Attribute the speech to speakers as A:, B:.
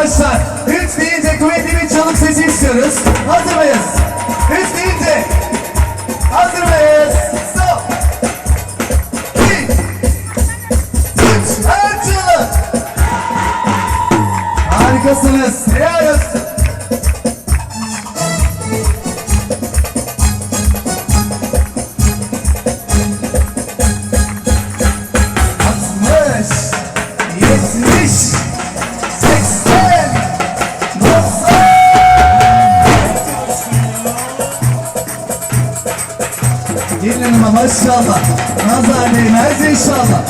A: arkadaşlar. Üç deyince kuvvetli bir çalık sesi istiyoruz. Hazır mıyız? Üç deyince. Hazır mıyız? Stop. Bir. Üç. Her çalık. Harikasınız. Helal Gelin hanıma maşallah. Nazar değmez inşallah.